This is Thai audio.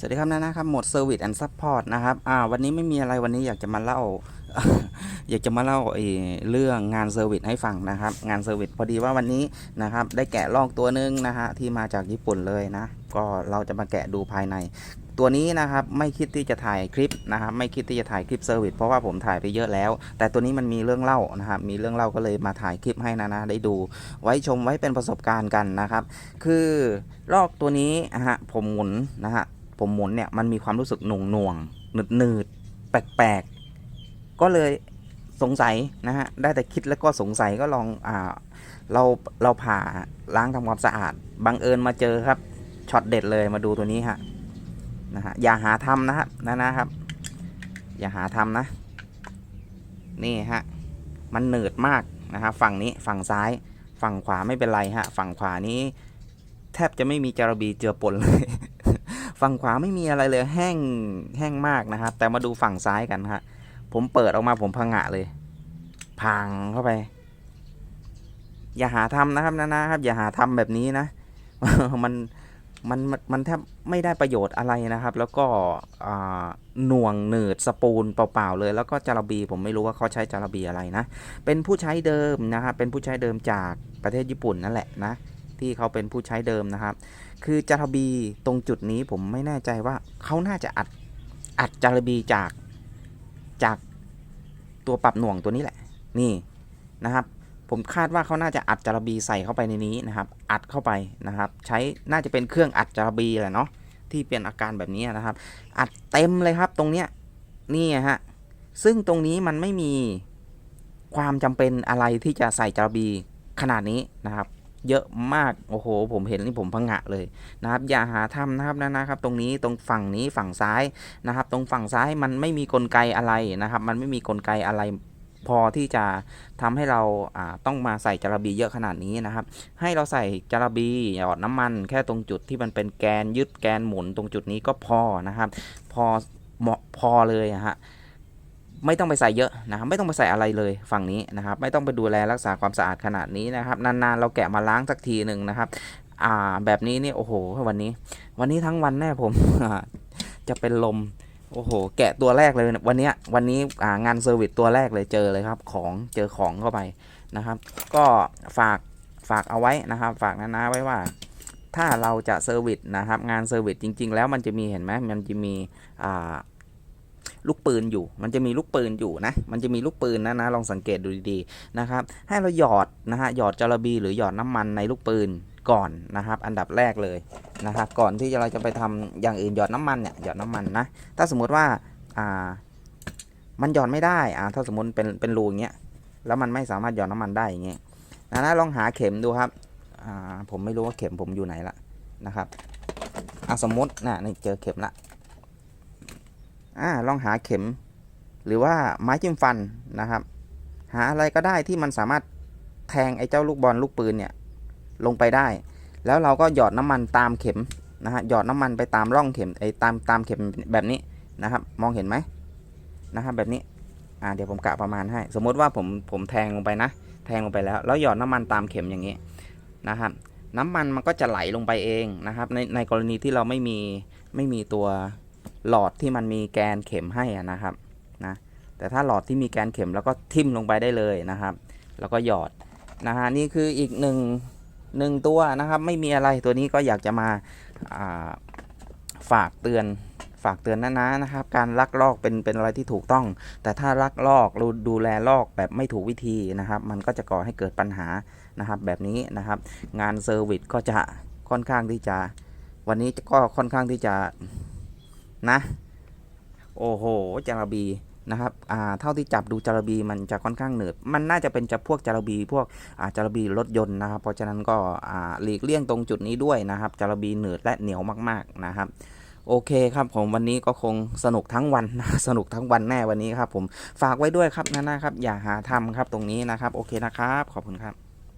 สวัสดีครับนะนะครับหมด Service and Support นะครับอ่าวันนี้ไม่มีอะไรวันนี้อยากจะมาเล่า อยากจะมาเล่าเอเรื่องงานเซอร์วิสให้ฟังนะครับ งานเซอร์วิสพอดีว่าวันนี้นะครับ ได้แกะลอกตัวหนึงนะฮะที่มาจากญี่ปุ่นเลยนะ ก็เราจะมาแกะดูภายใน ตัวนี้นะครับไม่คิดที่จะถ่ายคลิปนะครับไม่คิดที่จะถ่ายคลิปเซอร์วิสเพราะว่าผมถ่ายไปเยอะแล้ว แต่ตัวนี้มันมีเรื่องเล่านะครับมีเรื่องเล่าก็เลยมาถ่ายคลิปให้นะนะได้ดู ไว้ชมไว้เป็นประสบการณ์กันนะครับ คือลอกตัวนี้นะฮะผมหมุนนะฮะ ผมหมุนเนี่ยมันมีความรู้สึกหน่วงหน่วงหนืดหนืดแปลกๆ ก็เลยสงสัยนะฮะ ได้แต่คิดแล้วก็สงสัยก็ลองอ่าเราเราผ่าล้างทำความสะอาดบังเอิญมาเจอครับช็อตเด็ดเลยมาดูตัวนี้ฮะนะฮะอย่าหาทำนะครับนะนะครับ อย่าหาทำนะ นี่ฮะมันหนืดมากนะฮะฝั่งนี้ฝั่งซ้ายฝั่งขวาไม่เป็นไรฮะฝั่งขวานี้ แทบจะไม่มีจารบีเจือปนเลย ฝั่งขวาไม่มีอะไรเลยแห้งแห้งมากนะครับ แต่มาดูฝั่งซ้ายกันฮะผมเปิดออกมาผมพังะเลย พังเข้าไป อย่าหาทำนะครับนะนะครับ อย่าหาทำแบบนี้นะ มันมันมันแทบไม่ได้ประโยชน์อะไรนะครับ แล้วก็หน่วงหนืดสปูนเปล่าๆเลย แล้วก็จาระบีผมไม่รู้ว่าเขาใช้จาระบีอะไรนะ เป็นผู้ใช้เดิมนะครับเป็นผู้ใช้เดิมจากประเทศญี่ปุ่นนั่นแหละนะ ที่เขาเป็นผู้ใช้เดิมนะครับ คือจาระบีตรงจุดนี้ผมไม่แน่ใจว่าเขาน่าจะอัดอัดจาระบีจากจากตัวปรับหน่วงตัวนี้แหละ นี่นะครับ ผมคาดว่าเขาน่าจะอัดจาระบีใส่เข้าไปในนี้นะครับ อัดเข้าไปนะครับ ใช้น่าจะเป็นเครื่องอัดจาระบีแหละเนาะที่เป็นอาการแบบนี้นะครับ อัดเต็มเลยครับตรงเนี้ยนี่ฮะซึ่งตรงนี้มันไม่มีความจำเป็นอะไรที่จะใส่จาระบีขนาดนี้นะครับ เยอะมาก โอ้โห ผมเห็นนี่ผมพังะเลยนะครับ อย่าหาทำนะครับนะนะครับ ตรงนี้ตรงฝั่งนี้ฝั่งซ้ายนะครับ ตรงฝั่งซ้ายมันไม่มีกลไกอะไรนะครับ มันไม่มีกลไกอะไรพอที่จะทำให้เราต้องมาใส่จาระบีเยอะขนาดนี้นะครับ ให้เราใส่จาระบีหยอดน้ำมันแค่ตรงจุดที่มันเป็นแกนยึดแกนหมุนตรงจุดนี้ก็พอนะครับ พอเหมาะพอเลยฮะ ไม่ต้องไปใส่เยอะนะครับไม่ต้องไปใส่อะไรเลยฝั่งนี้นะครับ ไม่ต้องไปดูแลรักษาความสะอาดขนาดนี้นะครับ นานๆ เราแกะมาล้างสักทีหนึ่งนะครับอ่าแบบนี้นี่โอ้โห วันนี้ วันนี้ทั้งวันแน่ผม จะเป็นลมโอ้โห แกะตัวแรกเลยวันนี้วันนี้อ่างานเซอร์วิสตัวแรกเลยเจอเลยครับของเจอของเข้าไปนะครับ ก็ฝากฝากเอาไว้นะครับ ฝากนะนะไว้ว่า ถ้าเราจะเซอร์วิสนะครับ งานเซอร์วิสจริง ๆ แล้วมันจะมีเห็นไหมมันจะมีอ่า ลูกปืนอยู่ มันจะมีลูกปืนอยู่นะ มันจะมีลูกปืนนะนะลองสังเกตดูดีๆนะครับ ให้เราหยอดนะฮะหยอดจารบีหรือหยอดน้ำมันในลูกปืนก่อนนะครับ อันดับแรกเลยนะครับ ก่อนที่เราจะไปทำอย่างอื่นหยอดน้ำมันเนี่ยหยอดน้ำมันนะ ถ้าสมมุติว่าอ่ามันหยอนไม่ได้อ่าถ้าสมมติเป็นเป็นรูอย่างเงี้ยแล้วมันไม่สามารถหยอนน้ำมันได้อย่างเงี้ยนะนะลองหาเข็มดูครับอ่าผมไม่รู้ว่าเข็มผมอยู่ไหนละนะครับอ่าสมมตินะนี่เจอเข็มละ อ่าลองหาเข็ม หรือว่าไม้จิ้มฟันนะครับ หาอะไรก็ได้ที่มันสามารถแทงไอ้เจ้าลูกบอลลูกปืนเนี่ยลงไปได้ แล้วเราก็หยอดน้ำมันตามเข็มนะฮะหยอดน้ำมันไปตามร่องเข็มไอ้ตามตามเข็มแบบนี้นะครับ มองเห็นไหมนะครับแบบนี้อ่าเดี๋ยวผมกะประมาณให้ สมมุติว่าผมผมแทงลงไปนะ แทงลงไปแล้ว แล้วหยอดน้ำมันตามเข็มอย่างนี้นะครับน้ำมันมันก็จะไหลลงไปเองนะครับในในกรณีที่เราไม่มีไม่มีตัว หลอดที่มันมีแกนเข็มให้นะครับนะแต่ถ้าหลอดที่มีแกนเข็มแล้วก็ทิ่มลงไปได้เลยนะครับ แล้วก็หยอดนะฮะนี่คืออีกหนึ่งหนึ่งตัวนะครับ ไม่มีอะไรตัวนี้ก็อยากจะมาาฝากเตือนฝากเตือนนะนะนะครับ การลักลอกเป็นเป็นอะไรที่ถูกต้อง แต่ถ้าลักลอกดูดูแลลอกแบบไม่ถูกวิธีนะครับ มันก็จะก่อให้เกิดปัญหานะครับ แบบนี้นะครับ งานเซอร์วิสก็จะค่อนข้างที่จะ วันนี้ก็ค่อนข้างที่จะ นะ โอ้โหจาระบีนะครับ อ่า เท่าที่จับดูจาระบีมันจะค่อนข้างเหนืด มันน่าจะเป็นจะพวกจาระบีพวก อ่าจาระบีรถยนต์นะครับ เพราะฉะนั้นก็ อ่า หลีกเลี่ยงตรงจุดนี้ด้วยนะครับ จาระบีเหนืดและเหนียวมาก ๆ นะครับโอเคครับผมวันนี้ก็คงสนุกทั้งวันนะสนุกทั้งวันแน่วันนี้ครับผมฝากไว้ด้วยครับนะนะครับ อย่าหาทำครับตรงนี้นะครับ โอเคนะครับ ขอบคุณครับ